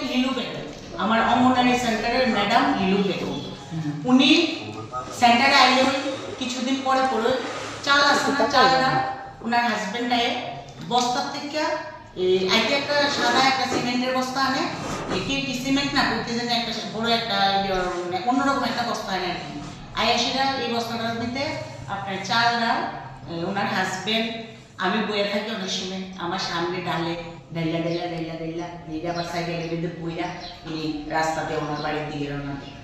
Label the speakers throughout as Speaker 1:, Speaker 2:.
Speaker 1: বলতে লিলু বেগম। আমার অঙ্গনারী সেন্টারের ম্যাডাম লিলু বেগম। উনি সেন্টারে আইলে কিছুদিন পরে পরে চাল আছে না চালরা ওনার হাজবেন্ড আয়ে বস্তার থেকে আইতে একটা সাদা একটা সিমেন্টের বস্তা আনে কি কি সিমেন্ট না করতে জানে একটা বড় একটা ইয়ে, মানে অন্যরকম একটা বস্তা আনে আর কি। আয়া সেটা এই বস্তাটার মধ্যে আপনার চালরা এই ওনার হাজবেন্ড আমি বইয়া থাকি অনেক সময় আমার সামনে ডালে ডাইলা ডাইলা ডাইলা ডাইলা এইটা আবার সাইকেলের মধ্যে বইরা এই রাস্তাতে ওনার বাড়ির দিকে রওনা দেয়।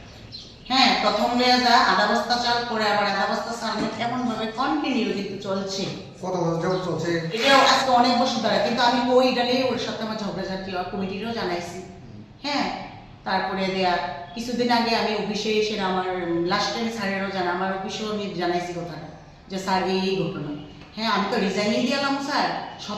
Speaker 1: হ্যাঁ প্রথম লেয়া যা আধা বস্তা চাল পরে আবার আধা বস্তা চাল এমন ভাবে কন্টিনিউ কিন্তু চলছে।
Speaker 2: কত বছর চলছে?
Speaker 1: এটাও আজকে অনেক বছর ধরে কিন্তু আমি ওই ডালে ওর সাথে আমার ঝগড়াঝাটি কমিটিরও জানাইছি। হ্যাঁ তারপরে দেয়া কিছুদিন আগে আমি অফিসে এসে আমার লাস্ট টাইম স্যারেরও জানা আমার অফিসেও আমি জানাইছি কথাটা যে স্যার এই ঘটনা। হ্যাঁ আমি তো রিজাইনই দিলাম স্যার।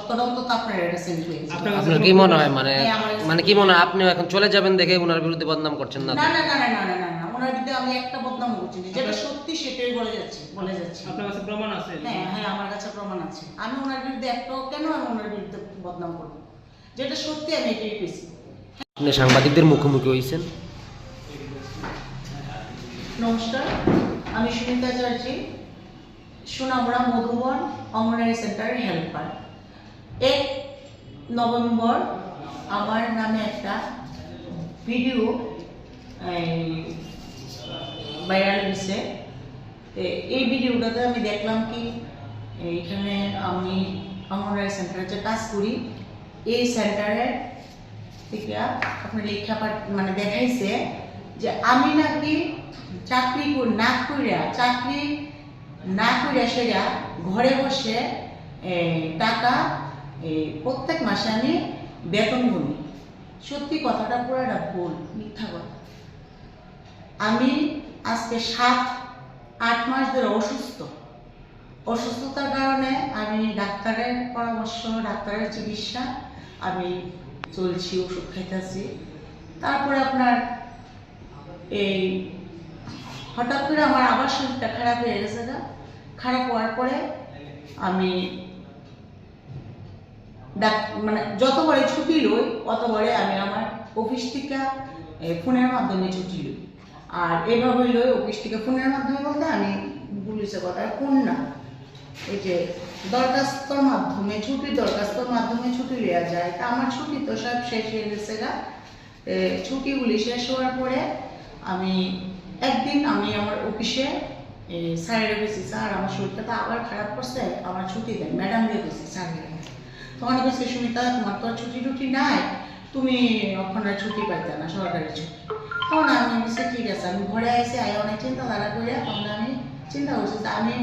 Speaker 1: তো আপনার এটা সেন্ড
Speaker 3: আপনার
Speaker 4: কি মনে হয় মানে
Speaker 1: হ্যাঁ,
Speaker 4: মানে কি মনে হয় আপনি এখন চলে যাবেন দেখে ওনার বিরুদ্ধে বদনাম করছেন না
Speaker 1: না না না না না না না না ওনার বিরুদ্ধে আমি একটা বদনাম করছি না। যেটা সত্যি সেটাই বলে যাচ্ছে বলে যাচ্ছে।
Speaker 3: আপনার কাছে প্রমাণ আছে?
Speaker 1: হ্যাঁ হ্যাঁ আমার কাছে প্রমাণ আছে। আমি ওনার বিরুদ্ধে একটাও কেন আমি ওনার বিরুদ্ধে বদনাম করব। যেটা সত্যি আমি এটাই পেয়েছি।
Speaker 4: আপনি সাংবাদিকদের মুখোমুখি হয়েছেন?
Speaker 1: নমস্কার আমি সুনিতা চ্যাটার্জি। সোনামুড়া মধুবন অঙ্গনারী সেন্টারের হেল্পার এক নভেম্বর আমার নামে একটা ভিডিও ভাইরাল হয়েছে। এই ভিডিওটাতে আমি দেখলাম কি এইখানে আমি অঙ্গনওয়াড়ি সেন্টারে যে কাজ করি, এই সেন্টারের থেকে আপনার লেখা পাঠ- মানে দেখাইছে যে আমি নাকি চাকরি কর- না কইরা চাকরি না কইরা সেরা ঘরে বসে টাকা প্রত্যেক মাসে আমি বেতন গুনি। সত্যি কথাটা পুরোটা ভুল, মিথ্যা কথা। আমি আজকে সাত, আট মাস ধরে অসুস্থ। অসুস্থতার কারণে আমি ডাক্তারের পরামর্শ, ডাক্তারের চিকিৎসা আমি চলছি, ওষুধ খাইতেছি। তারপরে আপনার এই হঠাৎ করে আমার আবার শরীরটা খারাপ হয়ে গেছে না খারাপ হওয়ার পরে আমি ডাক মানে যতবারে ছুটি লই অতবারে আমি আমার অফিস থেকে ফোনের মাধ্যমে ছুটি লই। আর এভাবে লই অফিস থেকে ফোনের মাধ্যমে বলতে আমি পুলিশের কথা ফোন না। এই যে দরখাস্তর মাধ্যমে, ছুটির দরখাস্তর মাধ্যমে ছুটি নেওয়া যায়, তা আমার ছুটি তো সব শেষ হয়ে গেছে গা। ছুটিগুলি শেষ হওয়ার পরে আমি একদিন আমি আমার অফিসে স্যারের গেছি স্যার, আমার শরীরটা তো আবার খারাপ করছে, আমার ছুটি দেন, ম্যাডাম দিয়ে গেছি স্যারের তখন বলছে সুমিতা তোমার তো ছুটি টুটি নাই, তুমি ওখানে ছুটি পাইতে না, সরকারি ছুটি। তখন আমি বলছি, ঠিক আছে, আমি ঘরে এসে আই অনেক চিন্তা ধারা করে তখন আমি চিন্তা করছি তা আমি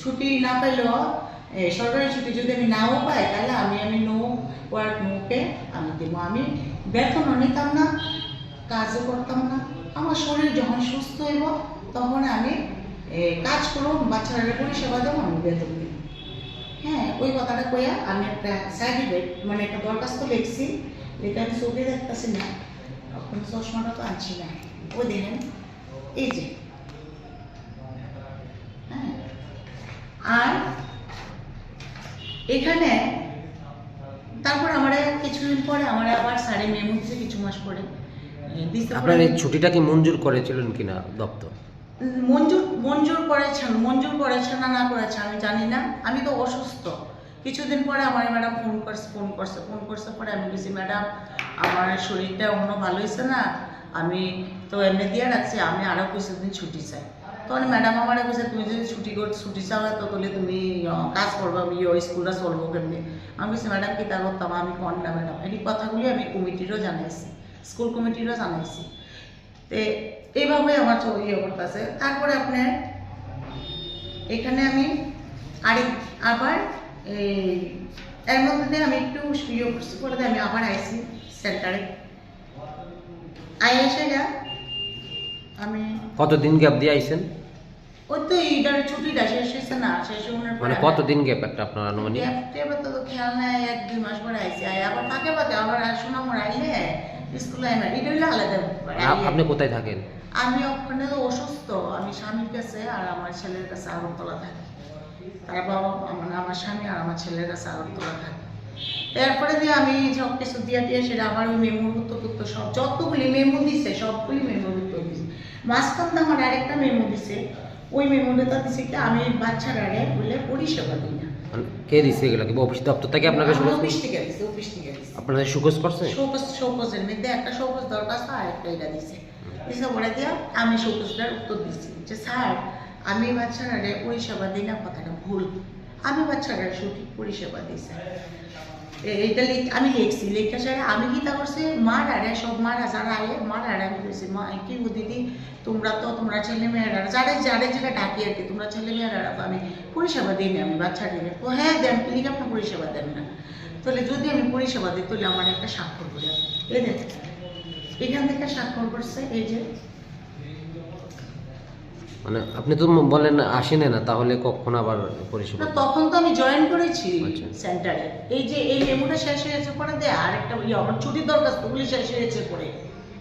Speaker 1: ছুটি না পাইলেও সরকারি ছুটি যদি আমি নাও পাই, তাহলে আমি আমি নো ওয়ার্ক নোকে আমি দেবো। আমি বেতনও নিতাম না, কাজও করতাম না। আমার শরীর যখন সুস্থ হইব, তখন আমি কাজ করব বাচ্চারা পরিষেবা দেবো আমি বেতন দিব। হ্যাঁ ওই কথাটা কইয়া আমি একটা সার্টিফিকেট মানে একটা দরখাস্ত লিখছি। এটা আমি চোখে দেখতেছি না। এখন চশমাটা তো আনছি না। ওই দেখেন এই যে। হ্যাঁ আর এখানে তারপর আমার কিছুদিন পরে আমার আবার সাড়ে মেমো দিছে কিছু মাস পরে। পরে-
Speaker 4: আপনার এই ছুটিটা কি মঞ্জুর করেছিলেন কিনা দপ্তর?
Speaker 1: মঞ্জুর মঞ্জুর করেছেন মঞ্জুর করেছেন না না করেছে আমি জানি না। আমি তো অসুস্থ। কিছুদিন পরে আমার ম্যাডাম ফোন করছে ফোন করছে ফোন করছে পরে আমি বলছি, ম্যাডাম, আমার শরীরটা এখনও ভালো হয়েছে না। আমি তো এমনি দিয়ে রাখছি, আমি আরও কিছুদিন ছুটি চাই। তখন ম্যাডাম আমার কাছে তুমি যদি ছুটি কর, ছুটি চাও তো তাহলে তুমি কাজ করব আমি ওই স্কুলটা চলবো কেমনি? আমি বলছি, ম্যাডাম কি তা করতাম? আমি কন না, ম্যাডাম? এই কথাগুলি আমি কমিটিরও জানাইছি, স্কুল কমিটিরও জানাইছি। তে এইভাবে আমার চলে ইয়ে করতেছে। তারপরে আপনার এখানে আমি আরেক আবার এই এর মধ্যে আমি একটু ইয়ে করছি পরে দিয়ে আমি আবার আইসি সেন্টারে। আই এসে যা আমি
Speaker 4: কতদিন গ্যাপ দিয়ে আইছেন?
Speaker 1: ওই তো এইটার ছুটিটা শেষ হয়েছে না শেষ হওয়ার
Speaker 4: মানে কতদিন গ্যাপ একটা আপনার আনুমানিক?
Speaker 1: এবার তো খেয়াল নাই এক দুই মাস পরে আইসি। আই আবার ফাঁকে ফাঁকে আবার শোনা মোড় আইলে স্কুলে আইনা এটা হইলে আলাদা
Speaker 4: আপনি কোথায় থাকেন?
Speaker 1: আমি ওখানে অসুস্থ আমি স্বামীর কাছে আর আমার ছেলের কাছে আগরতলা থাকি। তার বাবা মানে আমার স্বামী আর আমার ছেলের কাছে আগরতলা থাকে। তারপরে দিয়ে আমি সব কিছু দিয়ে দিয়ে সেটা আবার ওই মেমোর উত্তর টুত্তর সব যতগুলি মেমো দিছে সবগুলি মেমোর উত্তর দিছে মাঝখান আমার আরেকটা মেমো দিছে ওই মেমোটা দিছে কি আমি বাচ্চারা বলে পরিষেবা দিই না।
Speaker 4: মানে কে দিছে এগুলা কি? অফিস দপ্তর থেকে আপনাকে
Speaker 1: অফিস থেকে দিছে অফিস থেকে দিছে
Speaker 4: আপনাদের করছে?
Speaker 1: মধ্যে একটা শোকস দরখাস্ত আর একটা এটা দিছে। দিছে বলে দিয়া আমি শোকসটার উত্তর দিছি যে স্যার আমি বাচ্চারা পরিষেবা দিই না কথাটা ভুল। আমি বাচ্চারা সঠিক পরিষেবা দিই স্যার। এইটা লিখ, আমি লিখছি, লেখা স্যার আমি কি তা করছি? মার আরে সব মারা যারা আয়ে মার আরে আমি বলছি মা কি গো দিদি? তোমরা তো, তোমরা ছেলে মেয়েরা যারা যারা যেটা ডাকি আর কি, তোমরা ছেলে মেয়েরা তো আমি পরিষেবা দিই না, আমি বাচ্চাদের ও হ্যাঁ দেন প্লিজ আপনার পরিষেবা দেন না। তাহলে যদি আমি পরিষেবা দিই, তাহলে আমার একটা স্বাক্ষর করে দেন। এই দেখ, এখান থেকে স্বাক্ষর করছে, এই যে
Speaker 4: মানে আপনি তো বলেন আসেন না তাহলে কখন আবার পরিষেবা
Speaker 1: তখন তো আমি জয়েন করেছি
Speaker 4: আচ্ছা।
Speaker 1: সেন্টারে এই যে এই মেমোটা শেষ হয়েছে পরে দে আর একটা ইয়ে আমার ছুটির দরখাস্তগুলি শেষ হয়েছে পরে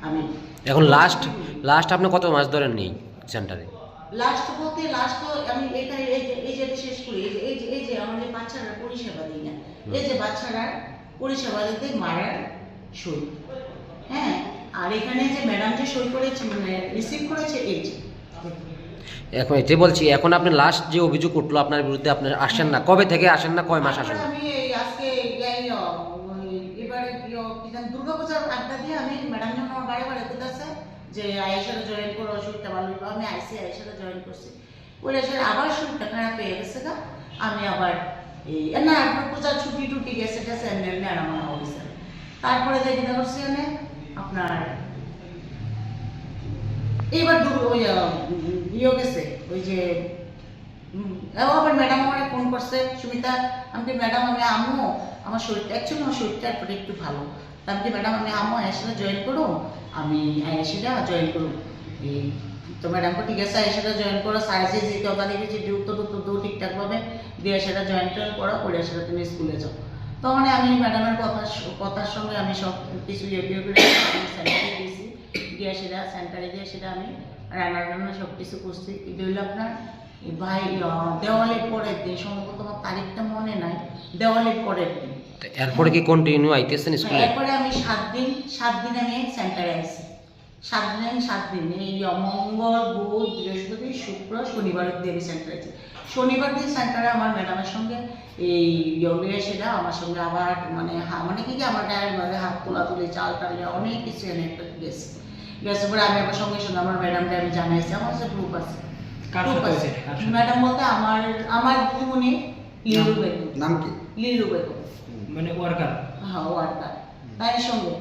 Speaker 1: আমি।
Speaker 4: এখন লাস্ট লাস্ট আপনি কত মাস ধরেন নেই সেন্টারে
Speaker 1: লাস্ট বলতে লাস্ট আমি এখানে এই যে এই যে শেষ করি এই যে এই যে এই যে আমাদের বাচ্চারা পরিষেবা দিই না এই যে বাচ্চারা পরিষেবা দিতে মারার সই। হ্যাঁ আর এখানে যে ম্যাডাম যে সই করেছে মানে রিসিভ করেছে এই যে
Speaker 4: এখন এটাই বলছি, এখন আপনি লাস্ট যে অভিযোগ উঠল আপনার বিরুদ্ধে, আপনি আসেন না। কবে থেকে আসেন না? কয় মাস আসেন?
Speaker 1: আমি আজকে এবারে দুর্গাপূজার দিয়ে আমি ম্যাডাম আমার যে জয়েন ভালো। আমি আইসি জয়েন করছি। ওই আবার আমি আবার না, এখন ছুটি টুটি গেছে আমার তারপরে দেখি করছি আপনার এইবার ওই ইয়ে গেছে, ওই যে আবার ম্যাডাম আমার ফোন করছে, সুমিতা, আমি ম্যাডাম আমি আমো, আমার শরীরটা অ্যাকচুয়ালি আমার শরীরটা একটু একটু ভালো। তা কি ম্যাডাম আমি আমো আয়েশাটা জয়েন করো, আমি আয়েশাটা জয়েন করো। এই, তো ম্যাডাম কো, ঠিক আছে আয়েশাটা জয়েন করো সাইজে যে কথা দেখেছি উত্তর দৌ ঠিকঠাকভাবে দিয়ে সেটা জয়েন টয়েন করো, করে সেটা তুমি স্কুলে যাও। তখন আমি ম্যাডামের কথা, কথার সঙ্গে আমি সব কিছু ইয়ে করে দিয়েছি। দিয়ে সেটা সেন্টারে দিয়ে সেটা আমি। রান্না রান্না সব কিছু করছি। এটা হলো আপনার ভাই দেওয়ালের পরের দিন সম্ভবত আমার তারিখটা মনে নাই দেওয়ালের পরের দিন।
Speaker 4: এরপরে কি কন্টিনিউ আইতেছেন স্কুলে?
Speaker 1: এরপরে আমি সাত দিন সাত দিন আমি সেন্টারে আসি সাত দিন সাত দিন। এই মঙ্গল বুধ বৃহস্পতি শুক্র শনিবার অব্দি আমি সেন্টারে আছি শনিবার দিন সেন্টারে আমার ম্যাডামের সঙ্গে এই ইয়ে সেটা আমার সঙ্গে আবার মানে হা- মানে কি কি আমার গায়ের মধ্যে হাত তোলা তুলি চাল টালে অনেক কিছু এনে একটা গেছে। গেছে পরে আমি আবার সঙ্গে সঙ্গে আমার ম্যাডামকে আমি জানাইছি আমার কাছে গ্রুপ আছে? ম্যাডাম বলতে আমার আমার দিদিমণি লিলু বেগম।
Speaker 3: নাম কি?
Speaker 1: লিলু বেগম।
Speaker 2: মানে ওয়ার্কার?
Speaker 1: হ্যাঁ ওয়ার্কার। তাই সঙ্গে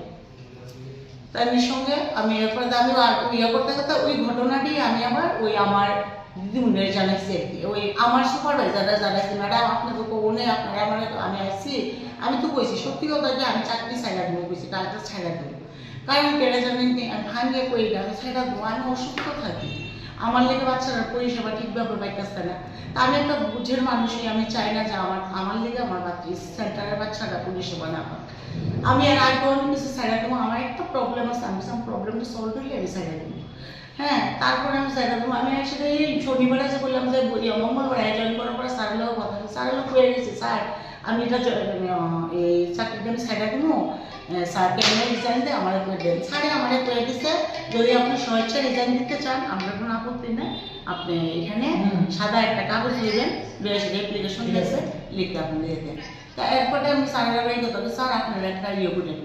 Speaker 1: তাই সঙ্গে আমি এরপরে আমি ইয়ে করতে করতে ওই ঘটনাটি আমি আবার ওই আমার দিদিমুনের জানাইছি আর কি। ওই আমার সুপারভাইজাররা জানাইছি ম্যাডাম আপনাকে কোনে আপনারা আমার আমি আসছি আমি তো কইছি সত্যি কথা যে আমি চাকরি ছাইড়া দেবো কইছি কাজটা ছাইড়া দেবো। কারণ পেরে জানেন কি, ভাঙিয়ে কই না ছাইড়া দেবো আমি অসুস্থ থাকি। আমার লেগে বাচ্চারা পরিষেবা ঠিকভাবে পাইতেছে না। তা আমি একটা বুঝের মানুষই আমি চাই না যে আমার আমার লেগে আমার বাচ্চা সেন্টারের বাচ্চারা পরিষেবা না পাক। আমি আর আগে অন্য কিছু সাইডা দেবো আমার একটা প্রবলেম আছে আমি সাম প্রবলেমটা সলভ হলে আমি সাইডা দেবো। হ্যাঁ তারপরে আমি দেবো আমি আসলে এই শনিবার এসে বললাম যে বলি মঙ্গলবার জয়েন করার পরে স্যারের লোক কথা। স্যারের লোক হয়ে গেছে স্যার আমি এটা এই চাকরিটা আমি দেবো আহ, স্যারকে আমি রিজাইন দেয় আমার করে দেন। স্যারে আমার করে দিচ্ছে যদি আপনি স্বেচ্ছা রিজাইন দিতে চান আমরা কোনো আপত্তি নেই আপনি এখানে সাদা একটা কাগজ নেবেন বেশ অ্যাপ্লিকেশন দিয়েছে লিখতে আপনি দিয়ে দেন। তা এরপরে আমি স্যারের বাড়ি গেলাম স্যার আপনার একটা ইয়ে করেন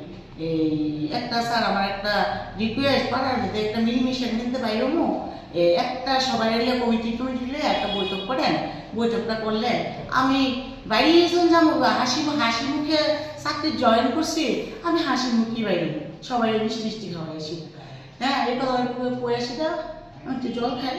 Speaker 1: এই একটা স্যার আমার একটা রিকোয়েস্ট পাঠার মধ্যে একটা মিনিমিশন নিতে পাইরমো একটা সবাই এলে কমিটি টমিটি নিয়ে একটা বৈঠক করেন। বৈঠকটা করলে আমি বাইরে এসে যাব হাসি হাসি মুখে চাকরি জয়েন করছি। আমি হাসি মুখই বাইরে সবাই মিষ্টি মিষ্টি খাওয়াইছি হ্যাঁ এই কথা পয়সা দাও আমি একটু জল খাই।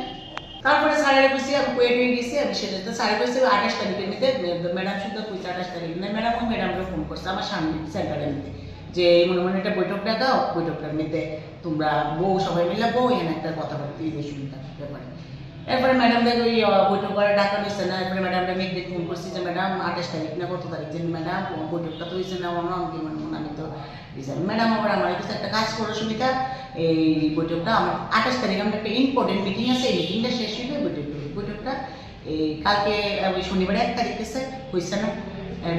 Speaker 1: তারপরে স্যারের কইছি আমি কয়ে নিয়ে গেছি, আমি সেটা তো স্যারের কইছি আঠাশ তারিখের মধ্যে ম্যাডাম কইছে আঠাশ তারিখ না ম্যাডাম ওই ম্যাডামকে ফোন করছে, আমার সামনে সেন্টারের মধ্যে যে মনে মনে একটা বৈঠকটা দাও বৈঠকটার মধ্যে তোমরা বউ সবাই মিলে বউ এখানে একটা কথা বলতে এই শুনতে ব্যাপারে। এরপরে ম্যাডামদের ওই আহ, বৈঠক করে ডাকা নিচ্ছে না এরপরে ম্যাডামটা মেঘ দেখে ফোন করছি যে ম্যাডাম আঠাশ তারিখ না কত তারিখ যে ম্যাডাম বৈঠকটা তো হয়েছে না আমার নাম কি মানে আমি তো ম্যাডাম আবার আমার কাছে একটা কাজ করো সুমিতা এই বৈঠকটা আমার আঠাশ তারিখ আমার একটা ইম্পর্টেন্ট মিটিং আছে এই মিটিংটা শেষ হয়ে বৈঠক বৈঠকটা এই কালকে ওই শনিবারে এক তারিখ এসে হয়েছে না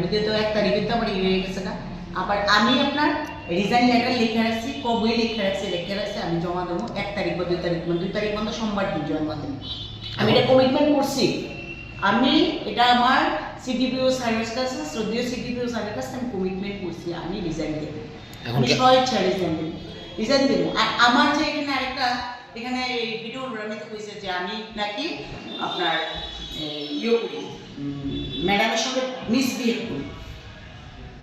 Speaker 1: মধ্যে তো এক তারিখে তো আমার ইয়ে হয়ে গেছে না। আবার আমি আপনার রিজাইন লেটার লিখে রাখছি কবে লিখে রাখছি লিখে রাখছি আমি জমা দেবো এক তারিখ বা দুই তারিখ মানে দুই তারিখ বন্ধ সোমবার দিন জমা দেবো আমি এটা কমিটমেন্ট করছি। আমি এটা আমার সিডিপিও স্যারের কাছে শ্রদ্ধেয় সিডিপিও স্যারের কাছে আমি কমিটমেন্ট করছি আমি রিজাইন দেবো। আমি স্বেচ্ছা রিজাইন দেবো। রিজাইন দেবো। আর আমার যে এখানে আরেকটা এখানে ভিডিও রামিতে কইছে যে আমি নাকি আপনার ইয়ে করি ম্যাডামের সঙ্গে মিসবিহেভ করি।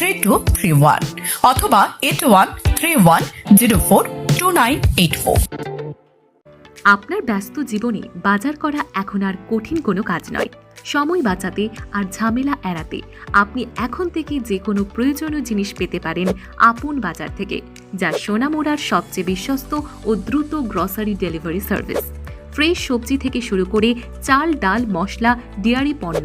Speaker 2: three two three one অথবা eight one three one zero four two nine eight four
Speaker 3: আপনার ব্যস্ত জীবনে বাজার করা এখন আর কঠিন কোনো কাজ নয়। সময় বাঁচাতে আর ঝামেলা এড়াতে আপনি এখন থেকে যে কোনো প্রয়োজনীয় জিনিস পেতে পারেন আপন বাজার থেকে, যা সোনামোড়ার সবচেয়ে বিশ্বস্ত ও দ্রুত গ্রসারি ডেলিভারি সার্ভিস ফ্রেশ সবজি থেকে শুরু করে চাল, ডাল, মশলা, ডেয়ারি পণ্য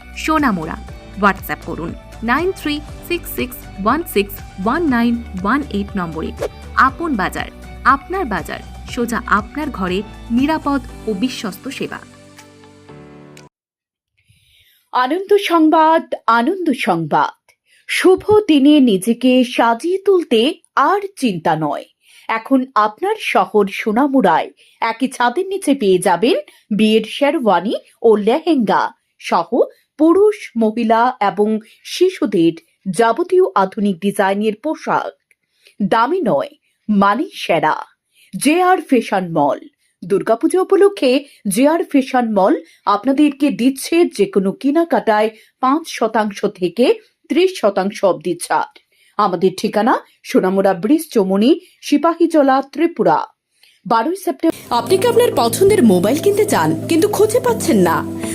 Speaker 3: সোনামোড়া। হোয়াটসঅ্যাপ করুন nine three six six one six one nine one eight নম্বরে। আপন বাজার, আপনার বাজার, সোজা আপনার ঘরে নিরাপদ ও বিশ্বস্ত সেবা।
Speaker 2: আনন্দ সংবাদ আনন্দ সংবাদ। শুভ দিনে নিজেকে সাজিয়ে তুলতে আর চিন্তা নয়। এখন আপনার শহর সোনামুড়ায়। একই ছাদের নিচে পেয়ে যাবেন বিয়ের শেরওয়ানি ও লেহেঙ্গা সহ পুরুষ, মহিলা এবং শিশুদের যাবতীয় আধুনিক ডিজাইনের পোশাক। দামি নয় মানে সেরা। J R fashion mall. Durga Puja উপলক্ষে জে আর ফ্যাশন মল আপনাদেরকে দিচ্ছে যে কোনো কেনাকাটায় পাঁচ শতাংশ থেকে ত্রিশ শতাংশ অব্দি ছাড়। আমাদের ঠিকানা সোনামুড়া ব্রিজ চমনি সিপাহীজলা, ত্রিপুরা। বারোই সেপ্টেম্বর আপনি কি আপনার পছন্দের মোবাইল কিনতে চান, কিন্তু খুঁজে পাচ্ছেন না?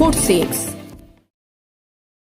Speaker 2: Four six.